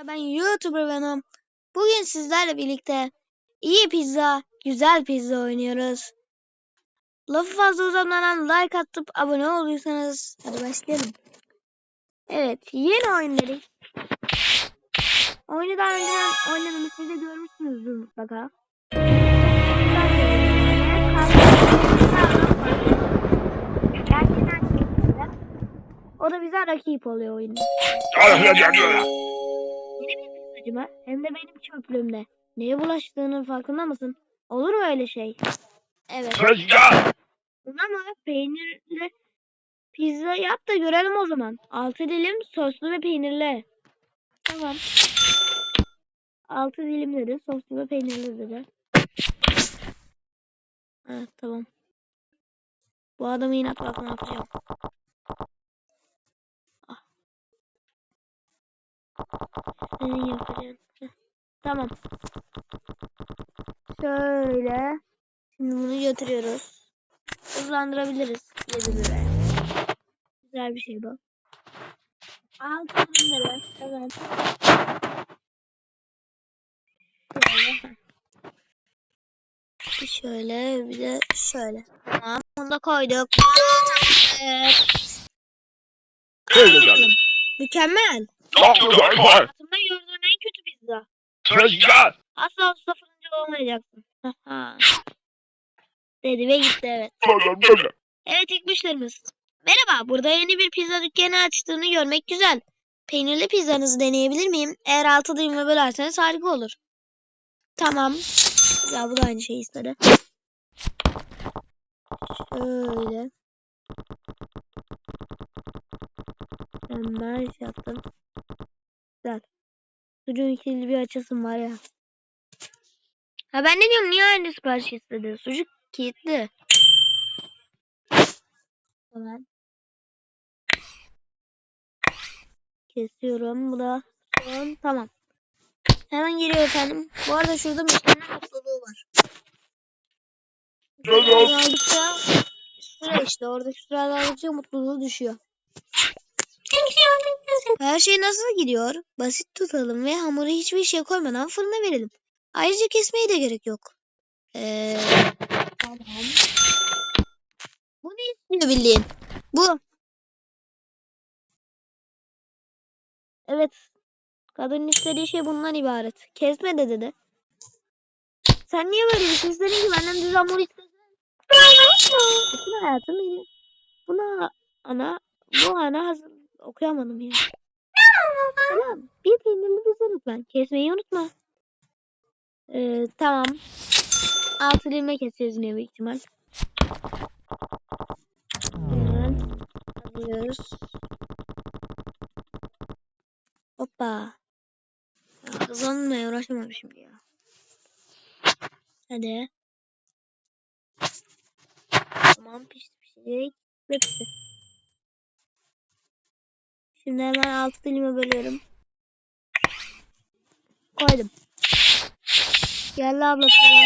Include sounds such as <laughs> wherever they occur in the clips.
Arkadaşlar ben YouTuber Venom. Bugün sizlerle birlikte iyi pizza, güzel pizza oynuyoruz. Lafı fazla uzatmadan like atıp abone olduysanız hadi başlayalım. Evet yeni oyun dedik. Oyunu daha önceden oynadığımı siz görmüşsünüzdür mutlaka. O da bize rakip oluyor oyunda. Yeni bir pizzacı mı? Hem de benim çöplüğümde. Neye bulaştığının farkında mısın? Olur mu öyle şey? Evet. Buna mı? Peynirli pizza yap da görelim o zaman. Altı dilim soslu ve peynirli. Tamam. Altı dilim dedi. Soslu ve peynirli dedi. Evet tamam. Bu adamı inat bak ne yapacağım. Ah. Senin yapacağın. Tamam. Şöyle. Şimdi bunu götürüyoruz. Hızlandırabiliriz. 7 liraya. Güzel bir şey bu. 6 lira. Evet. Şöyle. Şöyle bir de şöyle. Tamam. Bunu da koyduk. Evet. Mükemmel. Hayatımda gördüğüm en kötü pizza. Asla usta fırıncı olmayacaksın. <laughs> Dedi ve gitti evet. Evet ilk müşterimiz. Merhaba, burada yeni bir pizza dükkanı açtığını görmek güzel. Peynirli pizzanızı deneyebilir miyim? Eğer altı dilimle bölerseniz harika olur. Tamam. Ya bu da aynı şeyi istedi. Şöyle. Hemen şey yaptım. Sucuğun ikili bir açısım var ya. Ha ben ne diyorum niye aynı sipariş istedi? Sucuk kilitli. Hemen. Kesiyorum. Bu da son. Tamam. Hemen geliyor efendim. Bu arada şurada müşterinin mutluluğu var. Süre aldıkça süre işte. Oradaki süreler aldıkça mutluluğu düşüyor. Her şey nasıl gidiyor? Basit tutalım ve hamuru hiçbir şey koymadan fırına verelim. Ayrıca kesmeye de gerek yok. Ee, tamam. Bu ne istiyor bildiğin? Bu. Evet. Kadının istediği şey bundan ibaret. Kesme de dedi. Sen niye böyle bir şey istedin ki benden düz hamur istedin? Bütün hayatım benim. Buna ana bu ana hazır okuyamadım ya. Tamam. Bir peynirli bize lütfen. Kesmeyi unutma. Ee, tamam. Altı dilime kesiyoruz yine büyük ihtimal. Hemen alıyoruz. Hoppa. Ya, hızlanmaya uğraşamam şimdi ya. Hadi. Tamam pişti pişecek. Ve pişti. Şimdi hemen altı dilime bölüyorum. Koydum. Geldi abla sıra.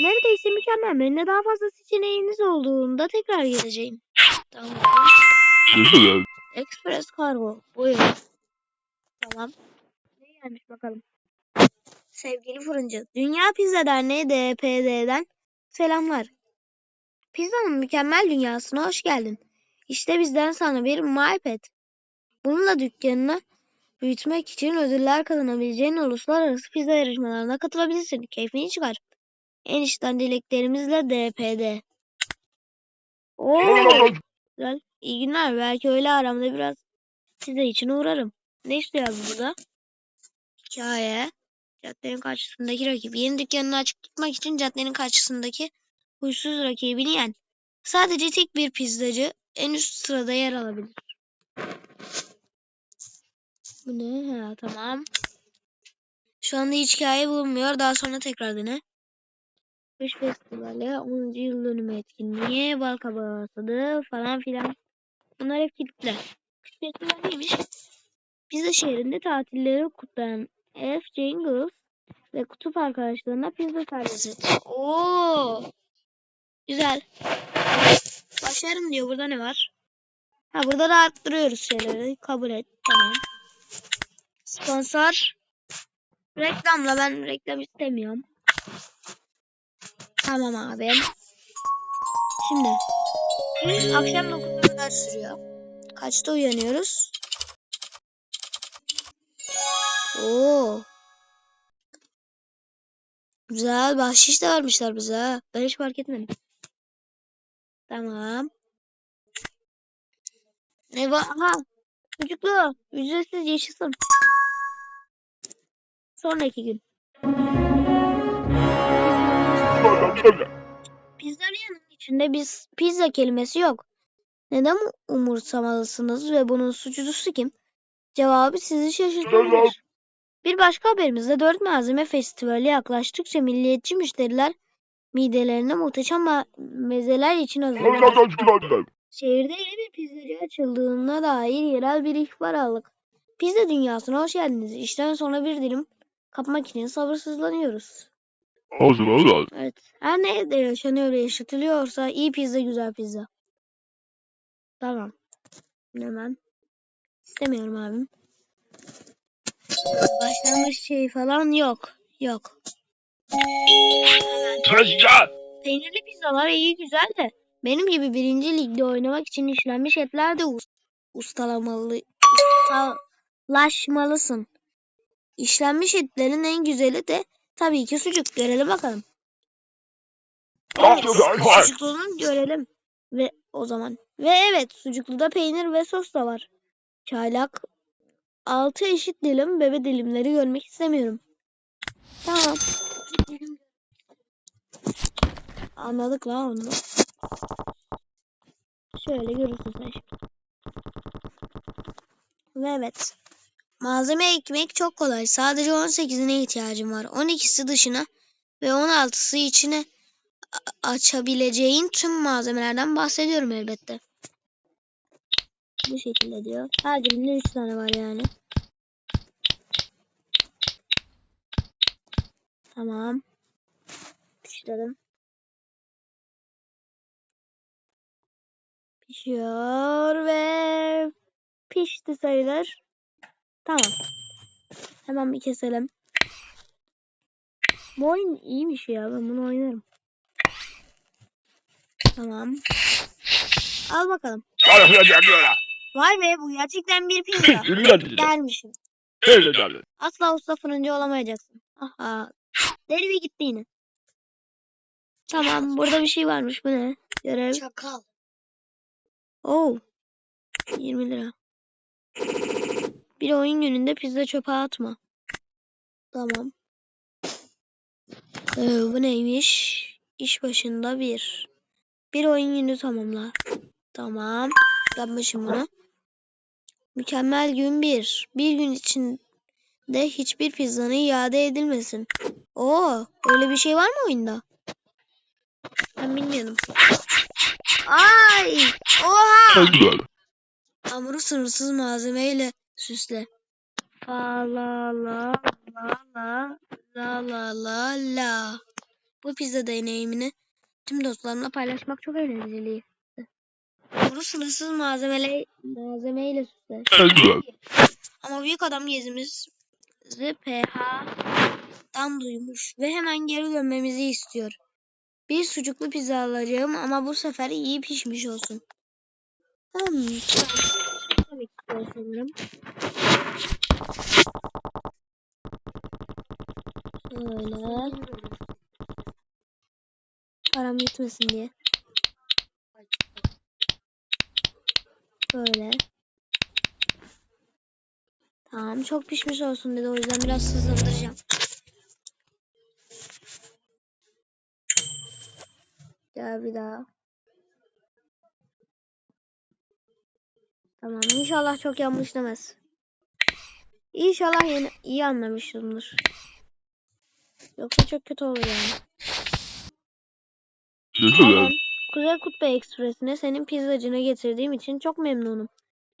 Neredeyse mükemmel. Benimle daha fazla seçeneğiniz olduğunda tekrar geleceğim. Tamam. Express kargo. Buyurun. Tamam. Ne gelmiş bakalım. Sevgili fırıncı. Dünya Pizza Derneği DPD'den selamlar. Pizzanın mükemmel dünyasına hoş geldin. İşte bizden sana bir MyPad. Bununla dükkanını büyütmek için ödüller kazanabileceğin uluslararası pizza yarışmalarına katılabilirsin. Keyfini çıkar. En içten dileklerimizle DPD. Oo, güzel. İyi günler. Belki öyle aramda biraz size için uğrarım. Ne istiyor abi burada? Hikaye. Caddenin karşısındaki rakip. Yeni dükkanını açık tutmak için caddenin karşısındaki huysuz rakibini yen. Sadece tek bir pizzacı en üst sırada yer alabilir. Bu ne? Ha, tamam. Şu anda hiç hikaye bulunmuyor. Daha sonra tekrar dene. Kış festivali, 10. yıl dönümü etkinliği, bal kabağı falan filan. Bunlar hep kilitli. Kış festivali neymiş? Pizza şehrinde tatilleri kutlayan F. Jingles ve kutup arkadaşlarına pizza servis et. Oo! Güzel. Başlarım diyor. Burada ne var? Ha burada da arttırıyoruz şeyleri. Kabul et. Tamam. Sponsor Reklamla ben reklam istemiyorum. Tamam abi. Şimdi akşam 9'a kadar sürüyor. Kaçta uyanıyoruz? Oo. Güzel bahşiş de vermişler bize. Ben hiç fark etmedim. Tamam. Var? Aha. Çocuklu. Ücretsiz yaşasın. Sonraki gün. Pizzeriyanın içinde biz pizza kelimesi yok. Neden umursamalısınız ve bunun suçlusu kim? Cevabı sizi şaşırtabilir. Bir başka haberimizde dört malzeme festivali yaklaştıkça milliyetçi müşteriler midelerine muhteşem ma- mezeler için hazırlanıyor. Şehirde yeni bir pizzacı açıldığına dair yerel bir ihbar aldık. Pizza dünyasına hoş geldiniz. İşten sonra bir dilim kapmak için sabırsızlanıyoruz. Hazır hazır. Evet. Her ne evde yaşanıyor ve yaşatılıyorsa iyi pizza güzel pizza. Tamam. Hemen. İstemiyorum abim. Başlangıç şey falan yok. Yok. Tezgah. Peynirli pizzalar iyi güzel de benim gibi birinci ligde oynamak için işlenmiş etler de us- ustalamalı, ustalaşmalısın. İşlenmiş etlerin en güzeli de tabii ki sucuk. Görelim bakalım. Evet, sucuklunun görelim. Ve o zaman. Ve evet sucukluda peynir ve sos da var. Çaylak. Altı eşit dilim bebe dilimleri görmek istemiyorum. Tamam. Anladık lan onu. Şöyle görürsün sen şimdi. Ve evet. Malzeme ekmek çok kolay. Sadece 18'ine ihtiyacım var. 12'si dışına ve 16'sı içine açabileceğin tüm malzemelerden bahsediyorum elbette. Bu şekilde diyor. Her birinde 3 tane var yani. Tamam. Pişirelim. Pişiyor ve pişti sayılır. Tamam. Hemen bir keselim. Bu oyun iyiymiş ya. Ben bunu oynarım. Tamam. Al bakalım. Vay be bu gerçekten bir pizza. <laughs> Gelmişim. Asla usta fırıncı olamayacaksın. Aha. Deli bir gitti yine. Tamam burada bir şey varmış. Bu ne? Görev. Çakal. Oo. 20 lira. Bir oyun gününde pizza çöpe atma. Tamam. Ee, bu neymiş? İş başında bir. Bir oyun günü tamamla. Tamam. Yapmışım bunu. Mükemmel gün bir. Bir gün içinde hiçbir pizzanın iade edilmesin. Oo, öyle bir şey var mı oyunda? Ben bilmiyordum. Ay! Oha! Hamuru sınırsız malzemeyle süsle. La la la la la la la la la. Bu pizza deneyimini tüm dostlarımla paylaşmak çok eğlenceli. Hamuru sınırsız malzemeyle, malzemeyle süsle. Ama büyük adam gezimizi PH'dan duymuş ve hemen geri dönmemizi istiyor. Bir sucuklu pizza alacağım ama bu sefer iyi pişmiş olsun. Hmm, de sanırım. Şöyle. Param gitmesin diye. Şöyle. Tamam çok pişmiş olsun dedi o yüzden biraz hızlandıracağım. Gel bir daha. Tamam inşallah çok yanlış demez. İnşallah yeni, iyi anlamışımdır. Yoksa çok kötü olur yani. Tamam. Kuzey Kutbu Ekspresi'ne senin pizzacına getirdiğim için çok memnunum.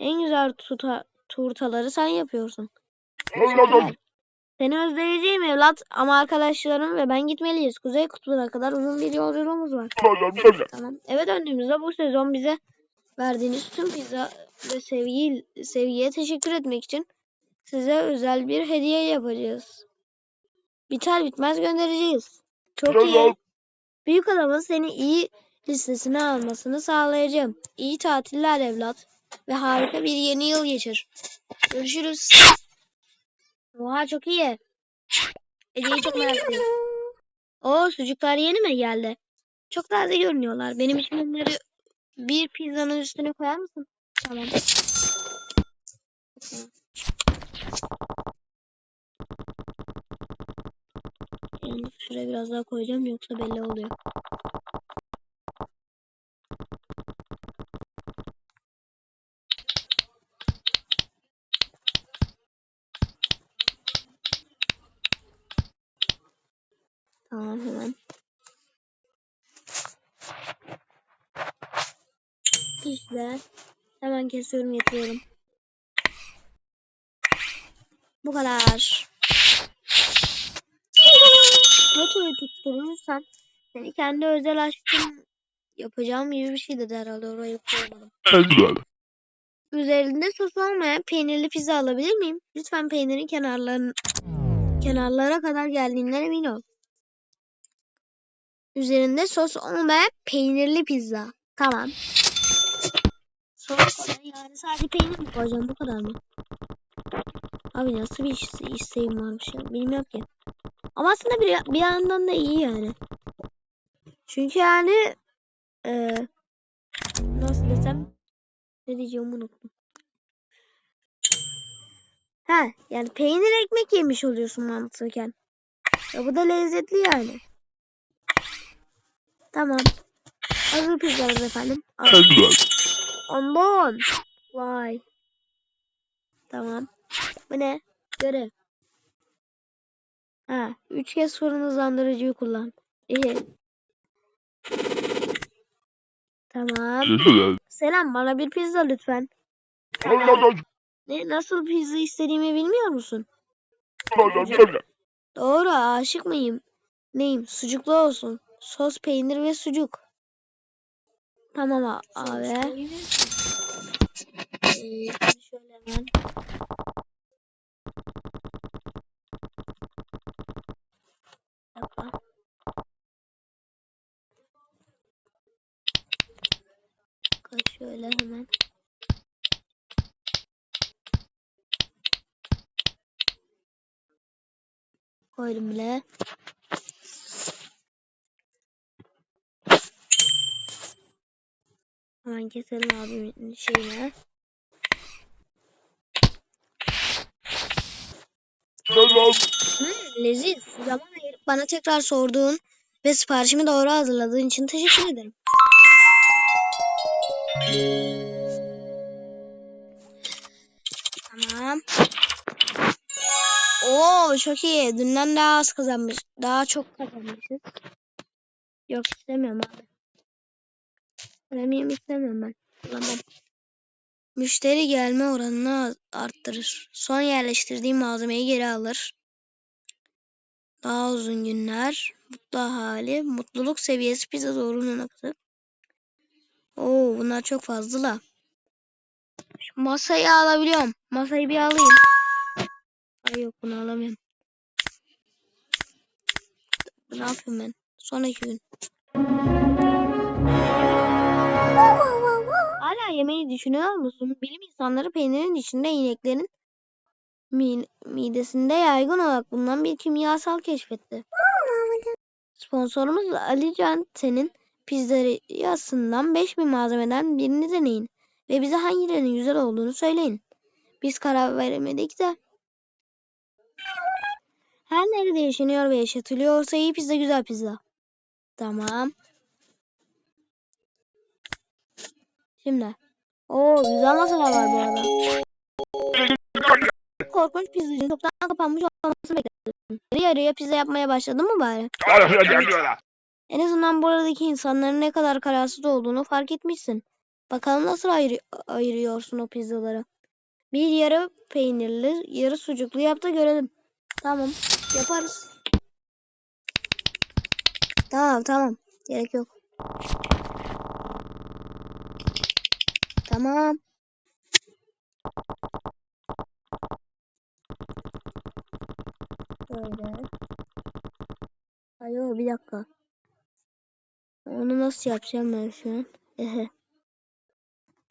En güzel tuta, turtaları sen yapıyorsun. Seni özleyeceğim evlat ama arkadaşlarım ve ben gitmeliyiz. Kuzey Kutbu'na kadar uzun bir yolculuğumuz var. Tamam. Eve döndüğümüzde bu sezon bize verdiğiniz tüm pizza ve sevgi, sevgiye teşekkür etmek için size özel bir hediye yapacağız. Biter bitmez göndereceğiz. Çok iyi. Büyük adamın seni iyi listesine almasını sağlayacağım. İyi tatiller evlat. Ve harika bir yeni yıl geçir. Görüşürüz. Oha çok iyi. Ece'yi çok merak ediyorum. Oo sucuklar yeni mi geldi? Çok taze görünüyorlar. Benim için onları bir pizzanın üstüne koyar mısın? Tamam. Yalnız şuraya biraz daha koyacağım yoksa belli oluyor. Tamam hemen. İşte hemen kesiyorum getiriyorum. Bu kadar. Fotoyu tutturursan seni kendi özel aşkın yapacağım gibi bir şey dedi herhalde orayı koymadım. Üzerinde sos olmayan peynirli pizza alabilir miyim? Lütfen peynirin kenarların kenarlara kadar geldiğinden emin ol. Üzerinde sos olmayan peynirli pizza. Tamam. Yani sadece peynir mi koyacağım bu kadar mı? Abi nasıl bir iste- isteğim varmış ya bilmiyorum ki. Ama aslında bir, bir yandan da iyi yani. Çünkü yani eee nasıl desem ne diyeceğimi unuttum. Ha yani peynir ekmek yemiş oluyorsun mantıken. Ya bu da lezzetli yani. Tamam. Hazır pizzamız efendim. Al. Ondan. Vay. Tamam. Bu ne? Görev. Ha, üç kez fırın hızlandırıcıyı kullan. İyi. Tamam. <laughs> Selam, bana bir pizza lütfen. Ne, nasıl pizza istediğimi bilmiyor musun? Doğru, aşık mıyım? Neyim? Sucuklu olsun. Sos, peynir ve sucuk. Tamam abi. Ee, şöyle hemen. Şöyle hemen. Koydum bile. Hemen keselim abimin. Hmm, leziz. Zaman ayırıp bana tekrar sorduğun ve siparişimi doğru hazırladığın için teşekkür ederim. Tamam. Oo çok iyi. Dünden daha az kazanmış. Daha çok kazanmışız. Yok istemiyorum abi. Premium istemiyorum ben. Kullanmam. Müşteri gelme oranını arttırır. Son yerleştirdiğim malzemeyi geri alır. Daha uzun günler. Mutlu hali. Mutluluk seviyesi pizza doğrunun akısı. Oo bunlar çok fazla la. Şu masayı alabiliyorum. Masayı bir alayım. Ay yok bunu alamıyorum. Ne yapayım ben? Sonraki gün. Hala yemeği düşünüyor musun? Bilim insanları peynirin içinde ineklerin mi- midesinde yaygın olarak bulunan bir kimyasal keşfetti. Sponsorumuz Ali Cante'nin pizzeriasından 5000 malzemeden birini deneyin ve bize hangilerinin güzel olduğunu söyleyin. Biz karar veremedik de. Her nerede yaşanıyor ve yaşatılıyorsa iyi pizza güzel pizza. Tamam. Şimdi. Oo güzel masalar var bu arada. Korkunç pizzacının çoktan kapanmış olmasını bekledim. Yarı yarıya pizza yapmaya başladın mı bari? En azından buradaki insanların ne kadar kararsız olduğunu fark etmişsin. Bakalım nasıl ayır- ayırıyorsun o pizzaları. Bir yarı peynirli, yarı sucuklu yap da görelim. Tamam, yaparız. Tamam, tamam. Gerek yok. Tamam. Böyle. Ayo bir dakika. Onu nasıl yapacağım ben şu an? Ehe.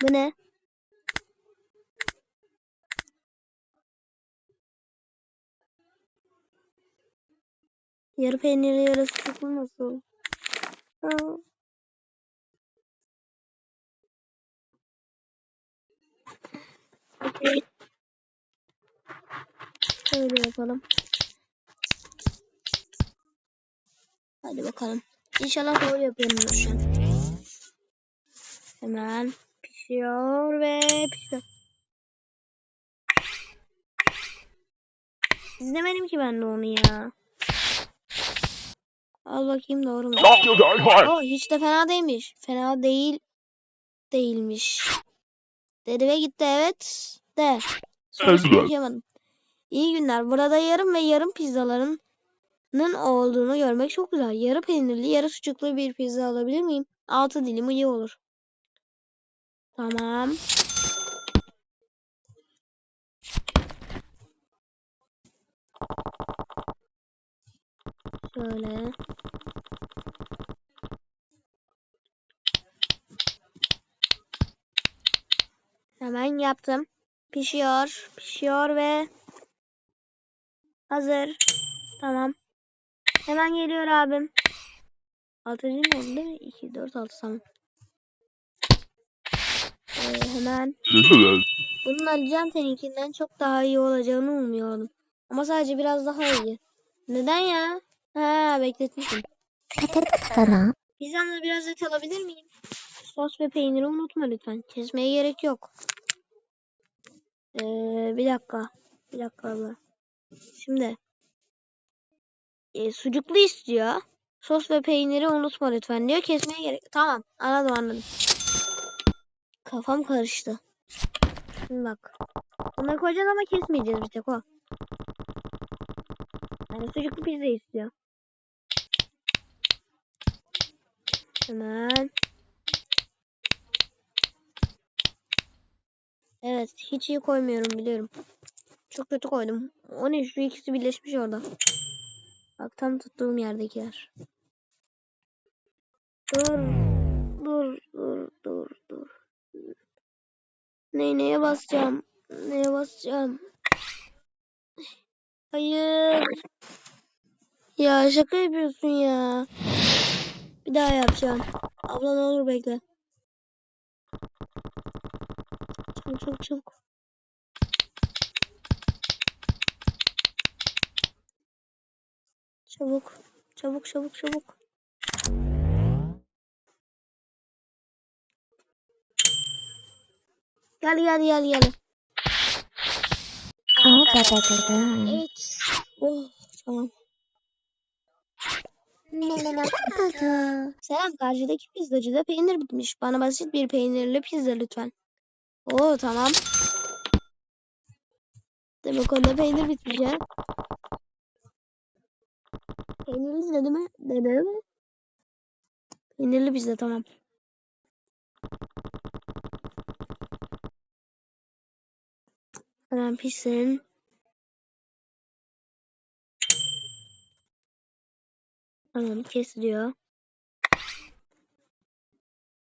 Bu ne? Yarı peynirli yarı sucuklu nasıl? Ha. Şöyle yapalım. Hadi bakalım. İnşallah doğru yapıyorumdur şu an. Hemen pişiyor ve pişiyor. İzlemedim ki ben de onu ya. Al bakayım doğru mu? Oo, hiç de fena değilmiş. Fena değil. Değilmiş. Dedi ve gitti evet. De. Sonrasını okuyamadım. İyi günler. Burada yarım ve yarım pizzalarının olduğunu görmek çok güzel. Yarı peynirli, yarı sucuklu bir pizza alabilir miyim? Altı dilim iyi olur. Tamam. Şöyle. Hemen yaptım. Pişiyor. Pişiyor ve hazır. Tamam. Hemen geliyor abim. Altıncı mı oldu değil mi? 2, 4, 6 tamam. Ee, hemen bunun Ali seninkinden çok daha iyi olacağını umuyordum. Ama sadece biraz daha iyi. Neden ya? Ha bekletmişim. Pizzamda biraz et alabilir miyim? Sos ve peyniri unutma lütfen. Kesmeye gerek yok. Ee, bir dakika. Bir dakika abla. Şimdi. e, sucuklu istiyor. Sos ve peyniri unutma lütfen diyor. Kesmeye gerek Tamam. Anladım anladım. Kafam karıştı. Şimdi bak. Bunları koyacağız ama kesmeyeceğiz bir tek o. Yani sucuklu pizza istiyor. Hemen. Evet. Hiç iyi koymuyorum biliyorum. Çok kötü koydum. O ne? Şu ikisi birleşmiş orada. Bak tam tuttuğum yerdekiler. Dur. Dur. Dur. Dur. Dur. Ne, neye basacağım? Neye basacağım? Hayır. Ya şaka yapıyorsun ya. Bir daha yapacağım. Abla ne olur bekle. Çabuk çabuk çabuk. Çabuk. Çabuk çabuk çabuk. Gel gel gel gel. Ama patladı. Evet. Oh tamam. Selam karşıdaki pizzacıda peynir bitmiş. Bana basit bir peynirli pizza lütfen. Oo tamam. Demek onda peynir bitmiş ha. Peynirli dedi mi? Dedi mi? Peynirli pizza tamam. Hemen pişsin. Tamam kesiliyor.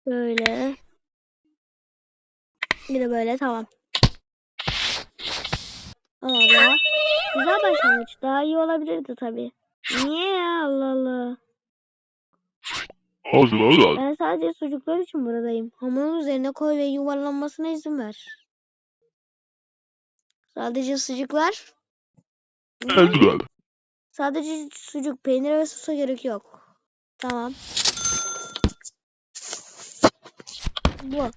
Böyle. Bir de böyle tamam. Al abla. Güzel başlangıç. Daha iyi olabilirdi tabii. Niye ya Allah Allah. Ben sadece çocuklar için buradayım. Hamurun üzerine koy ve yuvarlanmasına izin ver. Sadece sucuklar. Sadece sucuk, peynir ve sosa gerek yok. Tamam. Bu.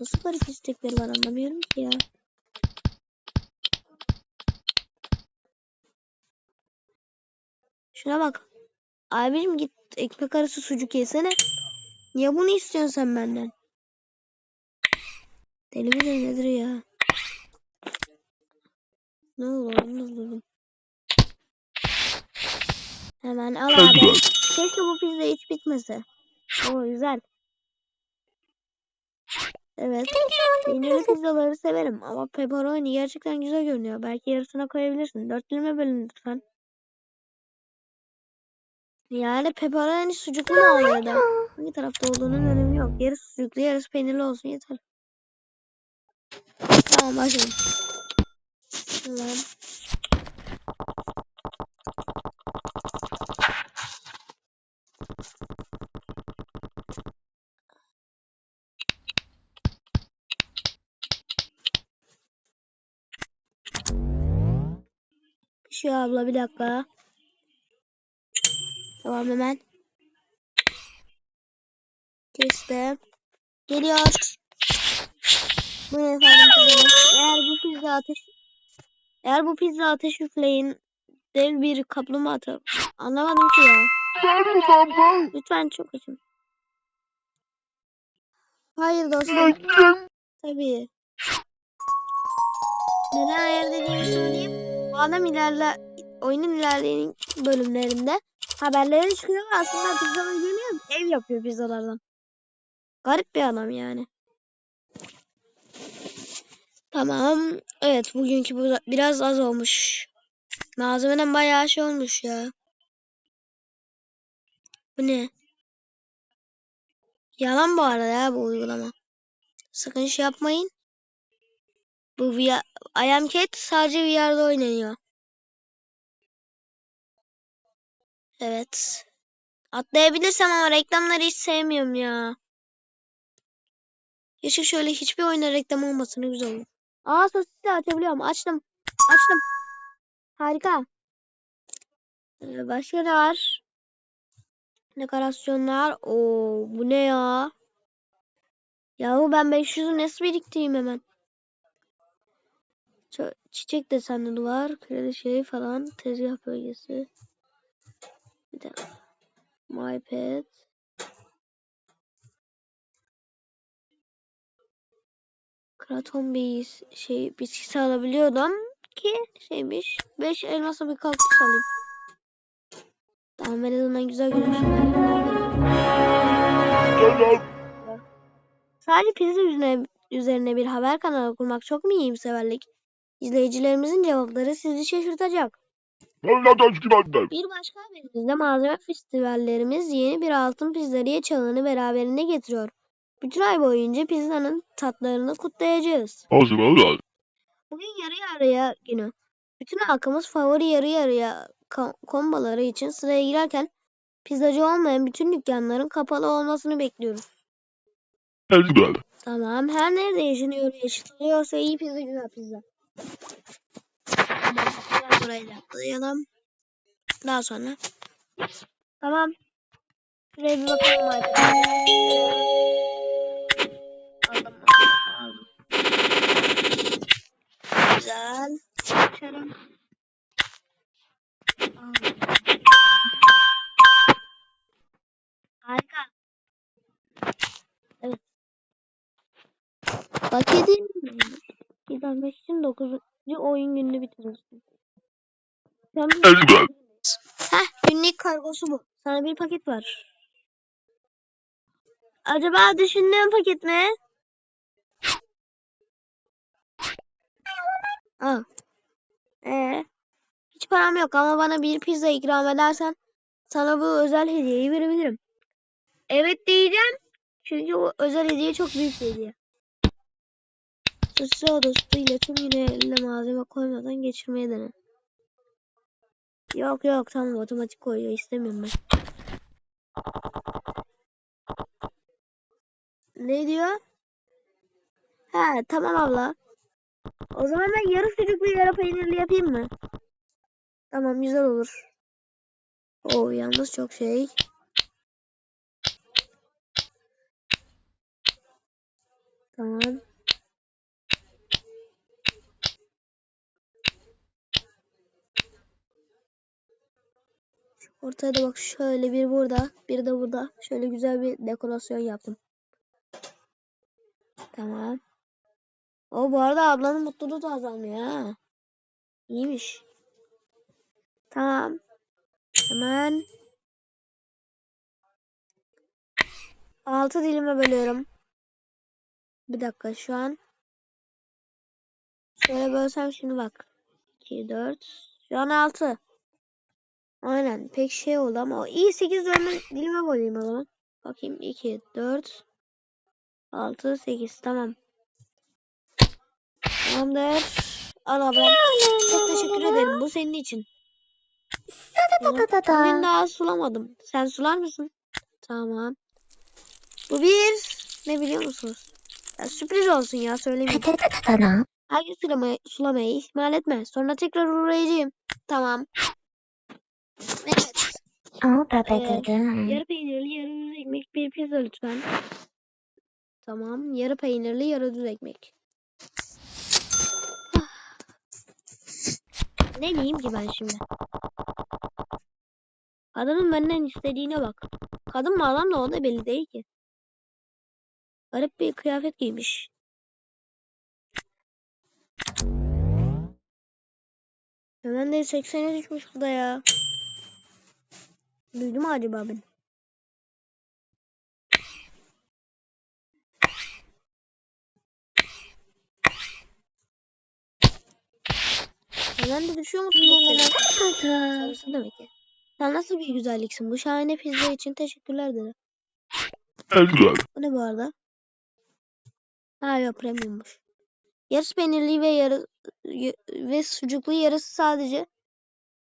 Nasıl garip istekleri var anlamıyorum ki ya. Şuna bak. Abicim git ekmek arası sucuk yesene. Niye bunu istiyorsun sen benden? Deli midir nedir ya? Ne oldu oğlum durdum. Hemen al abi. Keşke bu pizza hiç bitmese. Oo güzel. Evet. Peynirli pizzaları severim ama pepperoni gerçekten güzel görünüyor. Belki yarısına koyabilirsin. Dört dilime bölün lütfen. Yani pepperoni sucuklu mu oluyor da? Hangi tarafta olduğunun önemi yok. Yarısı sucuklu yarısı peynirli olsun yeter. Tamam başlayalım. Tamam. Şu abla bir dakika. Tamam hemen. Kestim. Geliyor. Buyurun efendim kızarım. Eğer bu pizza ateş eğer bu pizza ateş üfleyin dev bir kaplumbağa atıp anlamadım ki ya. Benim baba. Lütfen çok açın. Hayır dostum. Tabii. Neden hayır dediğimi söyleyeyim. Adam ilerle oyunun ilerleyen bölümlerinde haberlere çıkıyor ve aslında pizza yemiyor, ev yapıyor pizzalardan. Garip bir adam yani. Tamam. Evet bugünkü bu biraz az olmuş. Malzemeden bayağı şey olmuş ya. Bu ne? Yalan bu arada ya bu uygulama. Sakın şey yapmayın. Bu VR, I Am Cat sadece VR'da oynanıyor. Evet. Atlayabilirsem ama reklamları hiç sevmiyorum ya. Keşke şöyle hiçbir oyuna reklam olmasın ne güzel olur. Aa sosisi açabiliyorum. Açtım. Açtım. Harika. Ee, başka ne var? Dekorasyonlar. Oo bu ne ya? Yahu ben 500'ü nasıl biriktireyim hemen? Çiçek desenli duvar, kredi şey falan, tezgah bölgesi. Bir dakika. My pet. Kraton bir şey bitkisi alabiliyordum ki şeymiş. 5 elmasla bir kaktüs alayım. Tamam en azından güzel görünüyor. Selam. Sadece pizza üzerine, üzerine bir haber kanalı kurmak çok mu iyimseverlik? İzleyicilerimizin cevapları sizi şaşırtacak. Bir başka haberimizde malzeme festivallerimiz yeni bir altın pizzeriye çağını beraberinde getiriyor. Bütün ay boyunca pizzanın tatlarını kutlayacağız. Bugün yarı yarıya günü. Bütün halkımız favori yarı yarıya komboları için sıraya girerken pizzacı olmayan bütün dükkanların kapalı olmasını bekliyoruz. Tamam. Her nerede yaşanıyor, yaşatılıyorsa iyi pizza güzel pizza. Tamam. Biraz burayı da atlayalım. Daha sonra. Tamam. Şuraya bir bakalım arkadaşlar. Güzel. Açalım. Harika. Evet. Paketin için 9. oyun gününü bitirmişsin. Sen bir-. Heh, günlük kargosu bu. Sana bir paket var. Acaba düşündüğün paket mi? Aa. Ee, hiç param yok ama bana bir pizza ikram edersen sana bu özel hediyeyi verebilirim. Evet diyeceğim. Çünkü bu özel hediye çok büyük bir hediye. Sosis odası ile tüm güne eline malzeme koymadan geçirmeye dene. Yok yok tamam otomatik koyuyor istemiyorum ben. Ne diyor? Ha tamam abla. O zaman ben yarı sucuklu yarı peynirli yapayım mı? Tamam güzel olur. Oo yalnız çok şey. Tamam. Ortaya da bak şöyle bir burada, bir de burada. Şöyle güzel bir dekorasyon yaptım. Tamam. O bu arada ablanın mutluluğu da azalmıyor ha. İyiymiş. Tamam. Hemen altı dilime bölüyorum. Bir dakika şu an. Şöyle bölsem şimdi bak. 2, 4. Şu an 6. Aynen pek şey oldu ama iyi 8 dönme dilime koyayım o zaman. Bakayım 2, 4, 6, 8 tamam. Tamamdır. Al ablam. Çok teşekkür ederim. Bu senin için. Bugün da. daha sulamadım. Sen sular mısın? Tamam. Bu bir ne biliyor musunuz? Ya sürpriz olsun ya söylemeyeyim. Da. Herkes sulamayı, sulamayı ihmal etme. Sonra tekrar uğrayacağım. Tamam. Evet. O patates. Yarı peynirli, yarı düz ekmek bir pizza lütfen. Tamam. Yarı peynirli, yarı düz ekmek. Ah. ne diyeyim ki ben şimdi? Kadının benden istediğine bak. Kadın mı adam da o da belli değil ki. Garip bir kıyafet giymiş. Hemen de 80'e düşmüş bu da ya. Duydu mu acaba beni? Hemen de düşüyor musun? Çalışsın demek ki. Sen nasıl bir güzelliksin? Bu şahane pizza için teşekkürler dedi. En güzel. Bu ne bu arada? Ha yok premiummuş. Yarısı peynirli ve yarı ve sucuklu yarısı sadece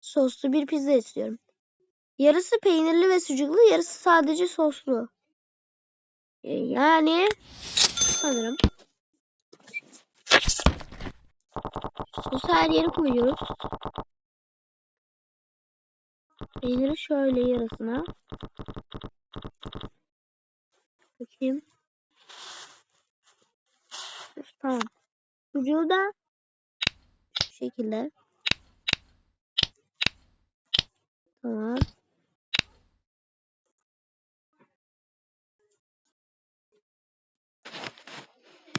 soslu bir pizza istiyorum. Yarısı peynirli ve sucuklu yarısı sadece soslu. E, Yani sanırım sosu her yere koyuyoruz. Peyniri şöyle yarısına. Bakayım. Tamam. Sucuğu da şu şekilde. Tamam.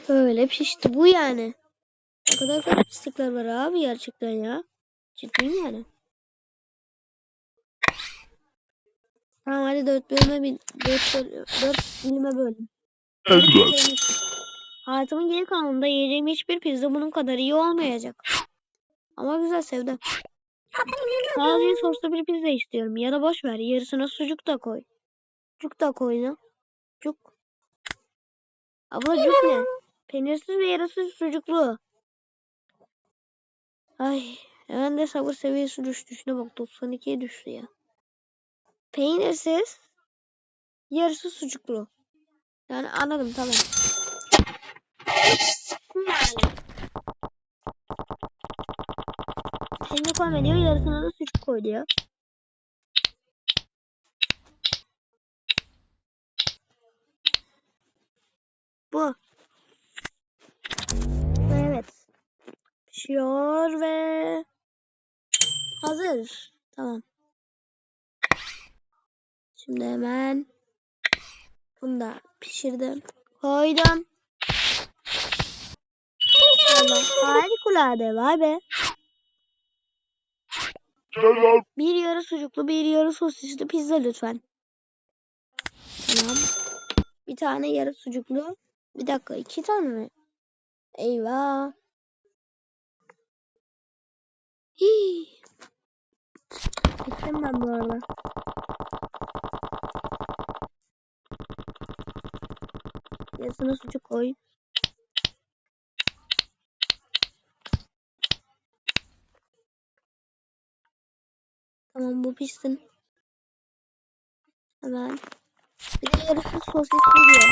Böyle pişti bu yani. Ne kadar garip pislikler var abi gerçekten ya. Ciddiyim yani. Tamam hadi dört bölüme bin, dört, böl- dört dilime böldüm. En güzel. Sevmiş. Hayatımın geri kalanında yiyeceğim hiçbir pizza bunun kadar iyi olmayacak. Ama güzel sevdim. Sadece soslu bir pizza istiyorum. Ya da boş ver. Yarısına sucuk da koy. Sucuk da koy ne? Sucuk. Abla cuk ne? Peynirsiz ve yarısız sucuklu. Ay. Hemen de sabır seviyesi düştü. Şuna bak 92'ye düştü ya. Peynirsiz. Yarısı sucuklu. Yani anladım tamam. Şimdi koyma. Yarısına da sucuk koy diyor. Bu. Evet. Pişiyor ve hazır. Tamam. Şimdi hemen bunu da pişirdim. Koydum. Allah harikulade vay be. Bir yarı sucuklu bir yarı sosisli pizza lütfen. Tamam. Bir tane yarı sucuklu. Bir dakika iki tane mi? Eyvah. Hii. Bittim ben bu arada. Yarısına sucuk koy. Tamam bu pişsin. Hemen. Bir de yarısı sosisli diyor.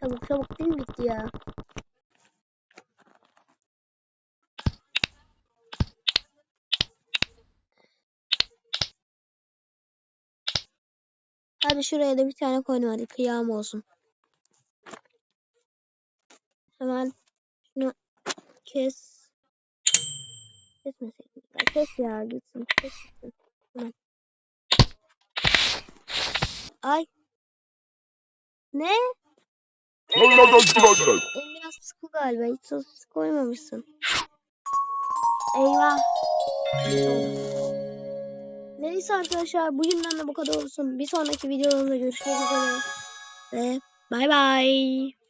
Çabuk çabuk değil bitti ya. Hadi şuraya da bir tane koydum hadi kıyam olsun. Hemen şunu kes. Kesmeseydim. Ya kes ya gitsin. Kes gitsin. Hemen. Ay. Ne? Elim biraz sıkı galiba. Hiç sosis koymamışsın. Eyvah. Neyse arkadaşlar bugünden de bu kadar olsun. Bir sonraki videolarımda görüşmek üzere. Ve bay bay.